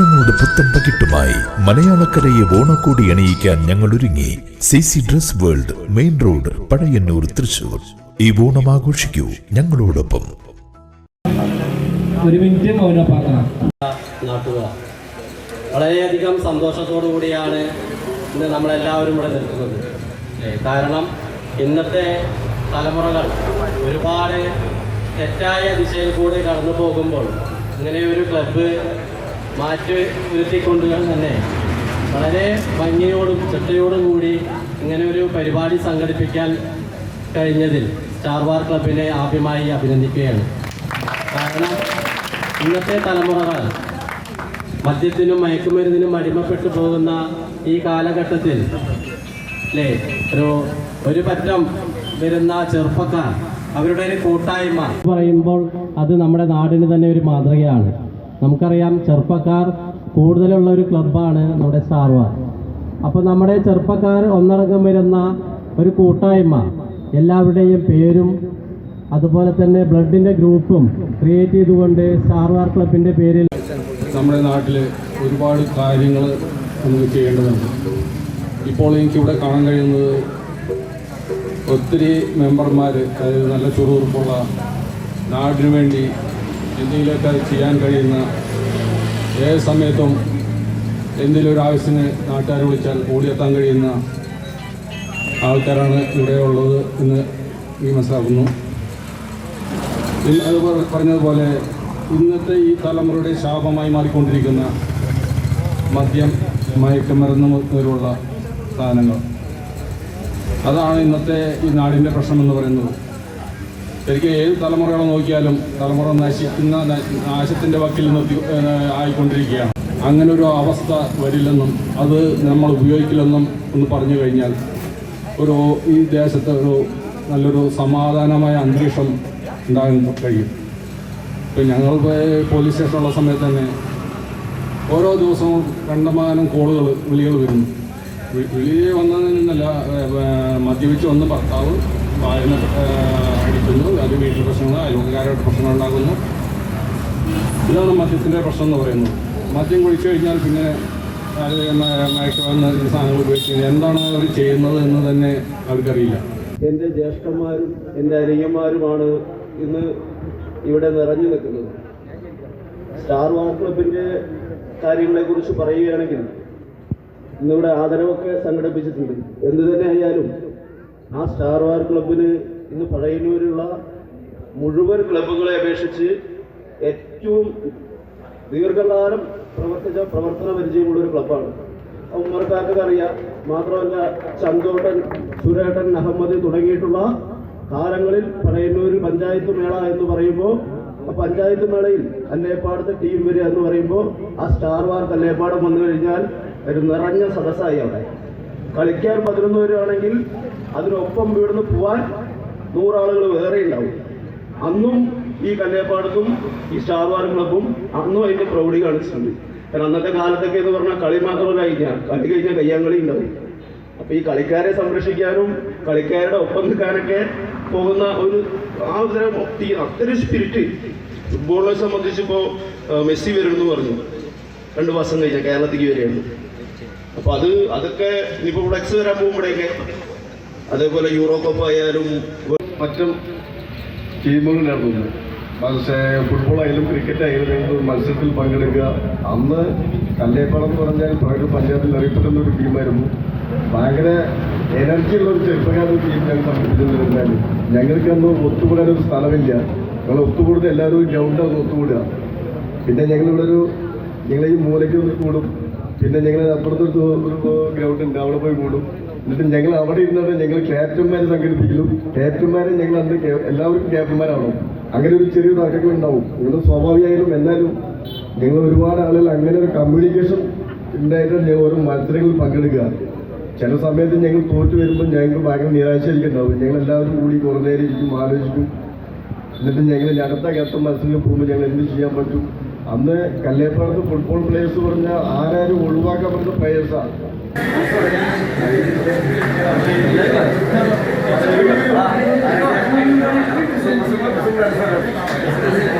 പുത്തൻ പകിട്ടുമായി മലയാളക്കരയെ ഓണക്കോടി അണിയിക്കാൻ ഞങ്ങൾ ഒരുങ്ങി C C dress world main road Pazhayannur Thrissur ഈ ഓണം ആഘോഷിക്കൂ ഞങ്ങളോടൊപ്പം. ഒരു മിനിറ്റ് നാട്ടുകാർ വളരെയധികം സന്തോഷത്തോടു കൂടിയാണ് ഇന്ന് നമ്മളെല്ലാവരും ഇവിടെ നിൽക്കുന്നത്. കാരണം ഇന്നത്തെ തലമുറകൾ ഒരുപാട് തെറ്റായ ദിശയിൽ കൂടി കടന്നു പോകുമ്പോൾ ഇങ്ങനെ ഒരു ക്ലബ്ബ് മാറ്റി ഉയർത്തിക്കൊണ്ട് തന്നെ വളരെ ഭംഗിയോടും ചിട്ടയോടും കൂടി ഇങ്ങനെ ഒരു പരിപാടി സംഘടിപ്പിക്കാൻ കഴിഞ്ഞതിൽ സ്റ്റാർ വാർ ക്ലബിനെ ആദ്യമായി അഭിനന്ദിക്കുകയാണ്. കാരണം ഇന്നത്തെ തലമുറകൾ മദ്യത്തിനും മയക്കുമരുന്നിനും അടിമപ്പെട്ടു പോകുന്ന ഈ കാലഘട്ടത്തിൽ അല്ലേ ഒരു ഒരു പറ്റം വരുന്ന ചെറുപ്പക്കാർ അവരുടെ ഒരു കൂട്ടായ്മ. പറയുമ്പോൾ അത് നമ്മുടെ നാടിന് തന്നെ ഒരു മാതൃകയാണ്. നമുക്കറിയാം ചെറുപ്പക്കാർ കൂടുതലുള്ള ഒരു ക്ലബ്ബാണ് നമ്മുടെ സാർവാർ വാർ അപ്പോൾ നമ്മുടെ ചെറുപ്പക്കാർ ഒന്നടങ്കം വരുന്ന ഒരു കൂട്ടായ്മ. എല്ലാവരുടെയും പേരും അതുപോലെ തന്നെ ബ്ലഡിന്റെ ഗ്രൂപ്പും ക്രിയേറ്റ് ചെയ്തുകൊണ്ട് സാർവാർ ക്ലബിന്റെ പേരിൽ നമ്മുടെ നാട്ടിൽ ഒരുപാട് കാര്യങ്ങൾ നമുക്ക് ചെയ്യേണ്ടതുണ്ട്. ഇപ്പോൾ എനിക്കിവിടെ കാണാൻ കഴിയുന്നത് ഒത്തിരി മെമ്പർമാർ അതായത് നല്ല ചുറുചുറുപ്പുള്ള നാടിനു വേണ്ടി എന്തെങ്കിലുമൊക്കെ ചെയ്യാൻ കഴിയുന്ന ഏത് സമയത്തും എന്തെങ്കിലും ഒരു ആവശ്യത്തിന് നാട്ടുകാരെ വിളിച്ചാൽ ഓടിയെത്താൻ കഴിയുന്ന ആൾക്കാരാണ് ഇവിടെ ഉള്ളത് എന്ന് ഈ മനസ്സിലാക്കുന്നു. അത് പറഞ്ഞതുപോലെ ഇന്നത്തെ ഈ തലമുറയുടെ ശാപമായി മാറിക്കൊണ്ടിരിക്കുന്ന മദ്യം മയക്കുമരുന്ന് മുതലുള്ള സാധനങ്ങൾ. അതാണ് ഇന്നത്തെ ഈ നാടിന്റെ പ്രശ്നമെന്ന് പറയുന്നത്. ശരിക്കും ഏത് തലമുറകളെ നോക്കിയാലും തലമുറ നശിക്കുന്ന നാശത്തിന്റെ വക്കിൽ നിർത്തി ആയിക്കൊണ്ടിരിക്കുകയാണ്. അങ്ങനെ ഒരു അവസ്ഥ വരില്ലെന്നും അത് നമ്മൾ ഉപയോഗിക്കില്ലെന്നും ഒന്ന് പറഞ്ഞു കഴിഞ്ഞാൽ ഒരു ഈ ദേശത്ത് ഒരു നല്ലൊരു സമാധാനമായ അന്തരീക്ഷം ഉണ്ടാകാൻ കഴിയും. ഇപ്പം ഞങ്ങൾ പോലീസ് സ്റ്റേഷനുള്ള സമയത്ത് തന്നെ ഓരോ ദിവസവും കണ്ടമാനം കോളുകൾ വിളികൾ വരുന്നു. വിളി വന്നതിൽ നിന്നല്ല മദ്യപിച്ച് വന്ന് ഭർത്താവ് വായന എടുക്കുന്നു അത് വീട്ടിൽ പ്രശ്നങ്ങൾ അയൽവക്കാരുടെ പ്രശ്നങ്ങൾ ഉണ്ടാകുന്നു ഇതാണ് മദ്യത്തിന്റെ പ്രശ്നം എന്ന് പറയുന്നത്. മദ്യം കുഴിച്ചു കഴിഞ്ഞാൽ പിന്നെ സാധനങ്ങൾ ഉപയോഗിച്ച് എന്താണ് അവർ ചെയ്യുന്നത് എന്ന് തന്നെ അവർക്കറിയില്ല. എന്റെ ജ്യേഷ്ഠന്മാരും എന്റെ അനിയന്മാരുമാണ് ഇന്ന് ഇവിടെ നിറഞ്ഞു നിൽക്കുന്നത്. സ്റ്റാർ വാർ ക്ലബിന്റെ കാര്യങ്ങളെക്കുറിച്ച് പറയുകയാണെങ്കിൽ ഇന്നിവിടെ ആദരവൊക്കെ സംഘടിപ്പിച്ചിട്ടുണ്ട്. എന്തു തന്നെ ആയാലും ആ സ്റ്റാർ വാർ ക്ലബിന് ഇന്ന് പഴയന്നൂരുള്ള മുഴുവൻ ക്ലബ്ബുകളെ അപേക്ഷിച്ച് ഏറ്റവും ദീർഘകാലം പ്രവർത്തിച്ച പ്രവർത്തന പരിചയമുള്ള ഒരു ക്ലബ്ബാണ്. ഉമ്മർക്കാർക്ക് അറിയാം മാത്രമല്ല ചന്തോട്ടൻ സുരേട്ടൻ അഹമ്മദ് തുടങ്ങിയിട്ടുള്ള കാലങ്ങളിൽ പഴയന്നൂർ പഞ്ചായത്ത് മേള എന്ന് പറയുമ്പോൾ പഞ്ചായത്ത് മേളയിൽ അല്ലേപ്പാടത്തെ ടീം വരിക എന്ന് പറയുമ്പോൾ ആ സ്റ്റാർ വാർ അല്ലേപ്പാടം വന്നു കഴിഞ്ഞാൽ ഒരു നിറഞ്ഞ സദസ്സായി അവിടെ. കളിക്കാൻ പതിനൊന്ന് പേരാണെങ്കിൽ അതിനൊപ്പം ഇവിടുന്ന് പോവാൻ നൂറാളുകൾ വേറെ ഉണ്ടാവും. അന്നും ഈ കല്ലേപ്പാടത്തും ഈ സ്റ്റാർ ക്ലബും അന്നും അതിന്റെ പ്രൗഢി കാണിച്ചിട്ടുണ്ട് കാരണം അന്നത്തെ കാലത്തൊക്കെ എന്ന് പറഞ്ഞാൽ കളി മാത്രമല്ല കഴിഞ്ഞാൽ കളി കഴിഞ്ഞാൽ കയ്യാങ്കളി ഉണ്ടാവും. അപ്പൊ ഈ കളിക്കാരെ സംരക്ഷിക്കാനും കളിക്കാരുടെ ഒപ്പം നിൽക്കാനൊക്കെ പോകുന്ന ഒരു ആ ഒരു അത്തരം സ്പിരിറ്റ് ഫുട്ബോളിനെ സംബന്ധിച്ച് ഇപ്പോൾ മെസ്സി വരുമെന്ന് പറഞ്ഞു. രണ്ട് മാസം കഴിഞ്ഞാൽ കേരളത്തിലേക്ക് വരികയാണ് അപ്പൊ അത് അതൊക്കെ ഇനിയിപ്പോ ഫ്ലെക്സ് വരാൻ പോകുമ്പോഴേക്ക് അതേപോലെ യൂറോ കപ്പ് ആയാലും മറ്റും ടീമുകളിലായിരുന്നു. പക്ഷേ ഫുട്ബോൾ ആയാലും ക്രിക്കറ്റ് ആയാലും മത്സരത്തിൽ പങ്കെടുക്കുക? അന്ന് കല്ലേപ്പാടം എന്ന് പറഞ്ഞാൽ പ്രകൃതി പഞ്ചായത്തിൽ അറിയപ്പെടുന്ന ഒരു ടീമായിരുന്നു. ഭയങ്കര എനർജി ഉള്ള ഒരു ചെറുപ്പക്കാരുടെ ടീം ഞങ്ങൾ സംഘടിപ്പിച്ചിരുന്നാൽ ഞങ്ങൾക്ക് അന്ന് ഒത്തുകൂടാൻ ഒരു സ്ഥലമില്ല. ഞങ്ങൾ ഒത്തുകൂടുന്ന എല്ലാവരും ഗ്രൗണ്ടാണ് ഒത്തുകൂടുക. പിന്നെ ഞങ്ങളിവിടെ ഒരു ഞങ്ങൾ ഈ മൂലയ്ക്ക് ഒന്ന് കൂടും. പിന്നെ ഞങ്ങൾ അപ്പുറത്തൊരു ഒരു ഗ്രൗണ്ട് ഉണ്ട്. അവിടെ പോയി കൂടും. എന്നിട്ട് ഞങ്ങൾ അവിടെ ഇരുന്നിട്ട് ഞങ്ങൾ ക്യാപ്റ്റന്മാരെ സംഘടിപ്പിക്കലും. ക്യാപ്റ്റന്മാരെ ഞങ്ങൾ അന്ന് എല്ലാവരും ക്യാപ്റ്റന്മാരാണോ. അങ്ങനെ ഒരു ചെറിയ തർക്കങ്ങൾ ഉണ്ടാവും. നിങ്ങൾ സ്വാഭാവികമായാലും എന്നാലും ഞങ്ങൾ ഒരുപാട് ആളുകൾ അങ്ങനെ ഒരു കമ്മ്യൂണിക്കേഷൻ ഉണ്ടായിട്ടാണ് ഞങ്ങൾ ഓരോ മത്സരങ്ങളിൽ പങ്കെടുക്കുക. ചില സമയത്ത് ഞങ്ങൾ തോറ്റു വരുമ്പോൾ ഞങ്ങൾക്ക് ഭയങ്കര നിരാശയായിരിക്കുന്നുണ്ടാവും. ഞങ്ങൾ എല്ലാവരും കൂടി കുറേ നേരം ഇരിക്കും ആലോചിക്കും. എന്നിട്ട് ഞങ്ങൾ അടുത്ത ഘട്ടം മത്സരങ്ങൾ പോകുമ്പോൾ ഞങ്ങൾ എന്ത് ചെയ്യാൻ പറ്റും? അന്ന് കല്ലേപ്പാടത്ത് ഫുട്ബോൾ പ്ലേയേഴ്സ് പറഞ്ഞ ആരാരും ഒഴിവാക്കാൻ പറ്റുന്ന പ്ലേയേഴ്സാണ് Thank.